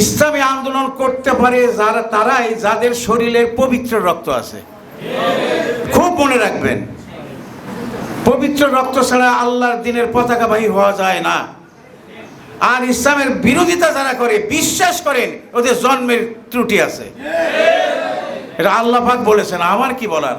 ইসলামী আন্দোলন করতে পারে যারা, তারাই যাদের শরীরের পবিত্র রক্ত আছে। খুব মনে রাখবেন, পবিত্র রক্ত ছাড়া আল্লাহর দিনের পতাকাবাহী হওয়া যায় না। আর ইসলামের বিরোধিতা যারা করে, বিশ্বাস করেন, ওদের জন্মের ত্রুটি আছে। এটা আল্লাহ পাক বলেছেন, আমার কি বলার?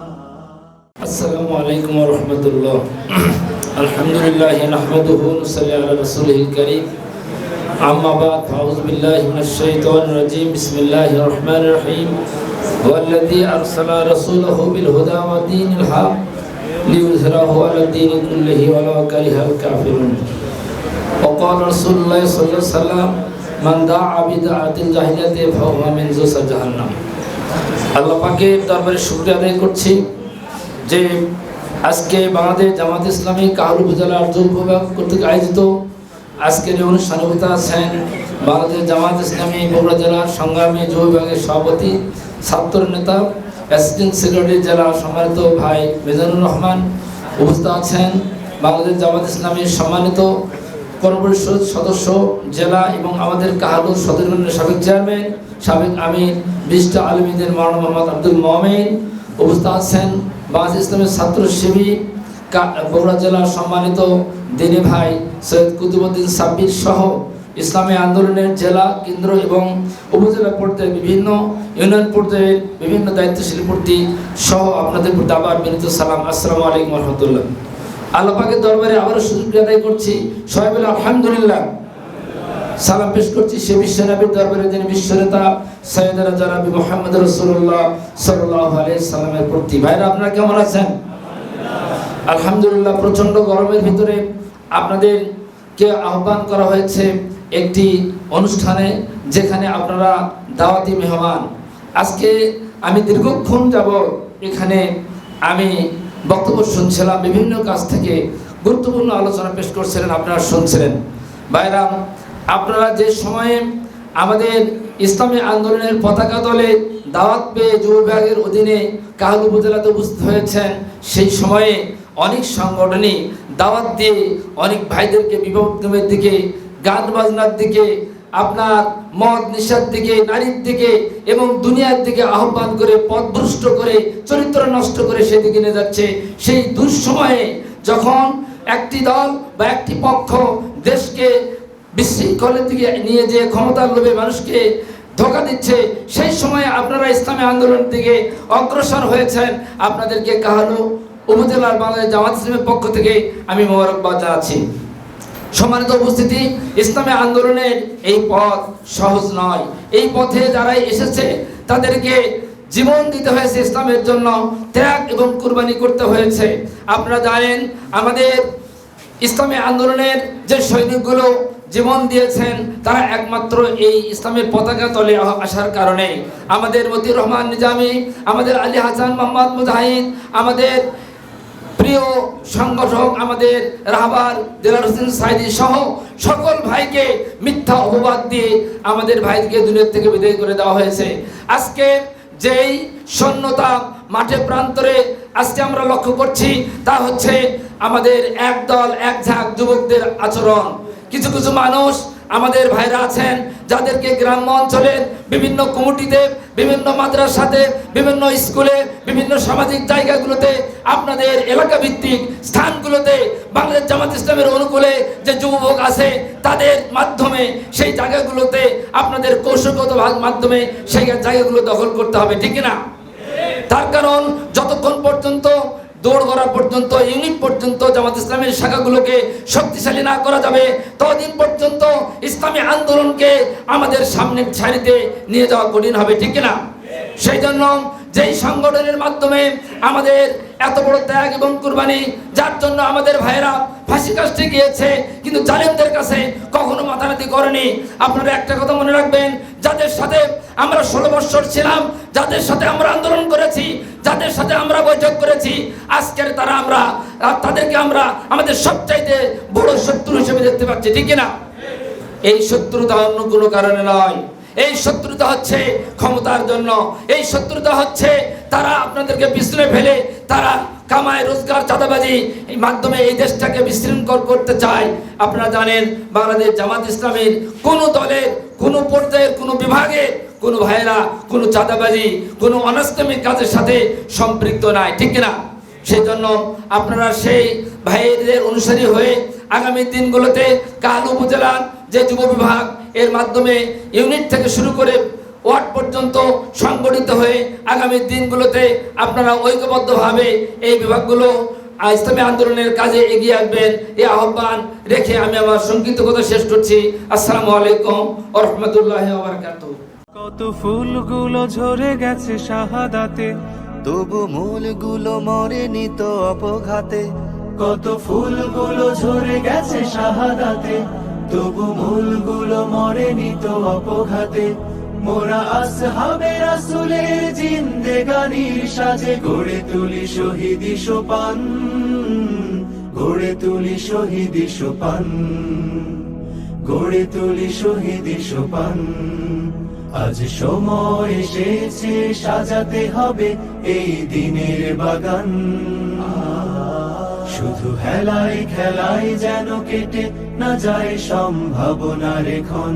السلام عليكم ورحمة الله الحمد لله نحمده ونصلي على رسوله الكريم أما بعد فأعوذ بالله من الشيطان الرجيم بسم الله الرحمن الرحيم والذي أرسل رسوله بالهدى ودين الحق ليظهره على الدين كله ولو كره الكافرون وقال رسول الله صلى الله عليه وسلم من دعا بدعة الجاهلية فهو من زوس جهنم আল্লাহ পাকের দরবারে শুকরিয়া আদায় করছি যে আজকে বাংলাদেশ জামাত ইসলামী কাহুল উপজেলার যুব বিভাগ কর্তৃক আয়োজিত আজকের এই অনুষ্ঠানে উপস্থিত আছেন বাংলাদেশ জামাত ইসলামী বগুড়া জেলার সংগ্রামী যুব বিভাগের সভাপতি, ছাত্র নেতা, অ্যাসিস্ট্যান্ট সেক্রেটারি জেলা সম্মানিত ভাই মিজানুর রহমান উপস্থিত আছেন। বাংলাদেশ জামাত ইসলামীর সম্মানিত কর্মপরিষদ সদস্য, জেলা এবং আমাদের কাহালুর সদর সাবেক চেয়ারম্যান, সাবেক আমির বিশিষ্ট আলমীদের মাওলানা মোহাম্মদ আব্দুল মোহামেন উপস্থিত আছেন। বাংলাদেশ ইসলামের ছাত্র শিবির বগুড়া জেলার সম্মানিত দিনী ভাই সৈয়দ কুতুবুদ্দিন সাব্বির সহ ইসলামী আন্দোলনের জেলা কেন্দ্র এবং উপজেলা পর্যায়ে বিভিন্ন ইউনিয়ন পর্যায়ে বিভিন্ন দায়িত্বশীল প্রতি সহ আপনাদের প্রতি আবার বিনীত সালাম। আসসালামু আলাইকুম রহমতুল্লাহ। আল্লাহ পাকের দরবারে আবারও সুযোগ আদায় করছি। সবাই বলে আলহামদুলিল্লাহ। সালাম পেশ করছি সে বিশ্বনবীর দরবারে যিনি বিশ্বনেতা সৈয়দরা মোহাম্মদ রসুল্লাহ সাল্লাহ আলাইহি সাল্লামের প্রতি। ভাইরা, আপনারা কেমন আছেন? আলহামদুলিল্লাহ প্রচণ্ড গরমের ভিতরে আপনাদেরকে আহ্বান করা হয়েছে একটি অনুষ্ঠানে যেখানে আপনারা দাওয়াতি মেহমান। আজকে আমি দীর্ঘক্ষণ যাব এখানে আমি বক্তব্য শুনছিলাম, বিভিন্ন কাছ থেকে গুরুত্বপূর্ণ আলোচনা পেশ করছিলেন, আপনারা শুনছিলেন। বাইরাম আপনারা যে সময়ে আমাদের ইসলামী আন্দোলনের পতাকা দলে দাওয়াত পেয়ে যুব বিভাগের অধীনে কাহাল উপজেলাতে উপস্থিত হয়েছেন, সেই সময়ে অনেক সংগঠনই দাওয়াত দিয়ে অনেক ভাইদেরকে বিভক্তমের দিকে, গান বাজনার দিকে, আপনার মদ নিশার দিকে, নারীর দিকে এবং দুনিয়ার দিকে আহ্বান করে, পথভ্রষ্ট করে, চরিত্র নষ্ট করে সেদিকে নিয়ে যাচ্ছে। সেই দুঃসময়ে যখন একটি দল বা একটি পক্ষ দেশকে বিশৃঙ্খলের দিকে নিয়ে যে ক্ষমতার লোভে মানুষকে ধোকা দিচ্ছে, সেই সময়ে আপনারা ইসলামী আন্দোলনের দিকে অগ্রসর হয়েছেন। আপনাদেরকে কাহালু উপজেলার বাংলাদেশ জামাত ইসলামের পক্ষ থেকে আমি মোবারকবাদ জানাচ্ছি। সম্মানিত উপস্থিতি, ইসলামী আন্দোলনের এই পথ সহজ নয়। এই পথে যারাই এসেছে, তাদেরকে জীবন দিতে হয়েছে ইসলামের জন্য, ত্যাগ এবং কুরবানি করতে হয়েছে। আপনারা জানেন, আমাদের ইসলামী আন্দোলনের যে সৈনিকগুলো জীবন দিয়েছেন, তারা একমাত্র এই ইসলামের পতাকা তলে আসার কারণে। আমাদের মতিউর রহমান নিজামী, আমাদের আলী হাসান মোহাম্মদ মুজাহিদ, আমাদের প্রিয় সংগঠক, আমাদের রাহবার দিলার হোসেন সাইদি সহ সকল ভাইকে মিথ্যা অপবাদ দিয়ে আমাদের ভাইকে দুনিয়ার থেকে বিদায় করে দেওয়া হয়েছে। আজকে যেই শূন্যতা মাঠে প্রান্তরে আজকে আমরা লক্ষ্য করছি, তা হচ্ছে আমাদের এক দল এক ঝাঁক যুবকদের আচরণ। কিছু কিছু মানুষ আমাদের ভাইরা আছেন, যাদেরকে গ্রাম্য অঞ্চলের বিভিন্ন কমিটিতে, বিভিন্ন মাদ্রাসাতে, বিভিন্ন স্কুলে, বিভিন্ন সামাজিক জায়গাগুলোতে, আপনাদের এলাকা ভিত্তিক স্থানগুলোতে বাংলাদেশ জামাত ইসলামের অনুকূলে যে যুবক আছে, তাদের মাধ্যমে সেই জায়গাগুলোতে আপনাদের কৌশলগত ভাগ- মাধ্যমে সেই জায়গাগুলো দখল করতে হবে, ঠিক না তার কারণ যতক্ষণ পর্যন্ত দৌড় করা পর্যন্ত, ইউনিট পর্যন্ত জামাত ইসলামের শাখাগুলোকে শক্তিশালী না করা যাবে। ততদিন পর্যন্ত ইসলামী আন্দোলনকে আমাদের সামনের সারিতে নিয়ে যাওয়া কঠিন হবে, ঠিক না সেই জন্য যেই সংগঠনের মাধ্যমে আমাদের এত বড় ত্যাগ এবং কুরবানি, যার জন্য আমাদের ভাইয়েরা ফাঁসি কাজটি গিয়েছে, কিন্তু জালেমদের কাছে কখনো মাথানাতি করেনি। আপনারা একটা কথা মনে রাখবেন যাদের সাথে আমরা ষোলো বৎসর ছিলাম, যাদের সাথে আমরা আন্দোলন করেছি, যাদের সাথে আমরা বৈঠক করেছি, আজকের তারা আমরা তাদেরকে আমরা আমাদের সবচাইতে বড় শত্রু হিসেবে দেখতে পাচ্ছি, ঠিক না এই শত্রুতা অন্য কোনো কারণে নয়। এই শত্রুতা হচ্ছে ক্ষমতার জন্য। এই শত্রুতা হচ্ছে তারা আপনাদেরকে পিছনে ফেলে তারা কামায় রোজগার চাঁদাবাজি এই মাধ্যমে এই দেশটাকে বিশৃঙ্খল করতে চায়। আপনারা জানেন, বাংলাদেশ জামাত ইসলামের কোনো দলের, কোনো পর্যায়ের, কোনো বিভাগে কোনো ভাইয়েরা কোনো চাঁদাবাজি, কোনো অনাস্তমিক কাজের সাথে সম্পৃক্ত নাই, ঠিক না সেই জন্য আপনারা সেই ভাইদের অনুসারী হয়ে আগামী দিনগুলোতে কাল উপজেলার যে যুব বিভাগ, এর মাধ্যমে ইউনিট থেকে শুরু করে ওয়ার্ড পর্যন্ত সংগঠিত হয়ে আগামী দিনগুলোতে আপনারা ঐক্যবদ্ধভাবে এই বিভাগগুলো ইসলামী আন্দোলনের কাজে এগিয়ে আসবেন। এই আহ্বান রেখে আমি আমার সংক্ষিপ্ত কথা শেষ করছি। আসসালামু আলাইকুম ও রহমতুল্লাহ কত ফুলগুলো ঝরে গেছে শাহাদাতে, তবু মূলগুলো মরে নিত অপঘাতে। কত ফুলগুলো ঝরে গেছে শাহাদাতে, তবু মূলগুলো মরেনি তো অপঘাতে। মোরা আসহাবে রাসূলের জিন্দেগানির সাজে। গড়ে তুলি শহীদি সোপান, গড়ে তুলি শহীদি সোপান, গড়ে তুলি শহীদি সোপান। আজ সময় এসেছে, সাজাতে হবে এই দিনের বাগান। শুধু হেলায় খেলায় যেন কেটে না যায় সম্ভাবনার এখন।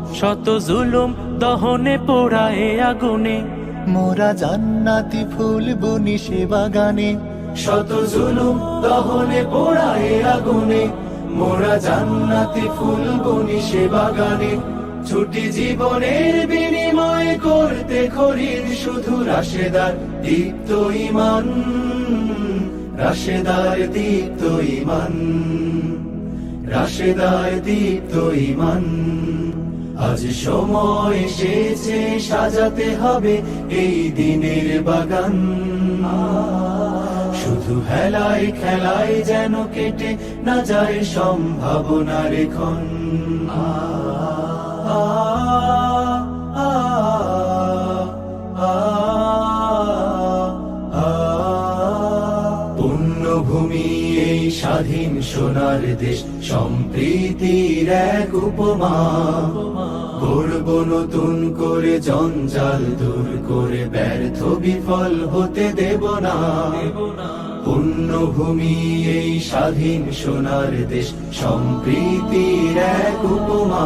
শত জুলুম দহনে পোড়ায় আগুনে। মোরা জান্নাতি ফুল বনি সে বাগানে। শত জুলুম দহনে পোড়ায় আগুনে। মোরা জান্নাতি ফুল বনি সে বাগানে। ছুটি জীবনের বিনিময় করতে খরিদ শুধু রাশেদার দীপ্ত ইমান রাশেদার দীপ্ত ইমান রাশেদার দীপ্ত ইমান আজ সময় এসেছে সাজাতে হবে এই দিনের বাগান শুধু হেলায় খেলাই যেন কেটে না যায় সম্ভাবনার রেখন আ, আ, আ। পুণ্যভূমি এই স্বাধীন সোনার দেশ, সম্প্রীতির এক উপমা। গড়ব নতুন করে, জঞ্জাল দূর করে, ব্যর্থ বিফল হতে দেব না। পুণ্যভূমি, এই স্বাধীন সোনার দেশ, সম্প্রীতির এক উপমা।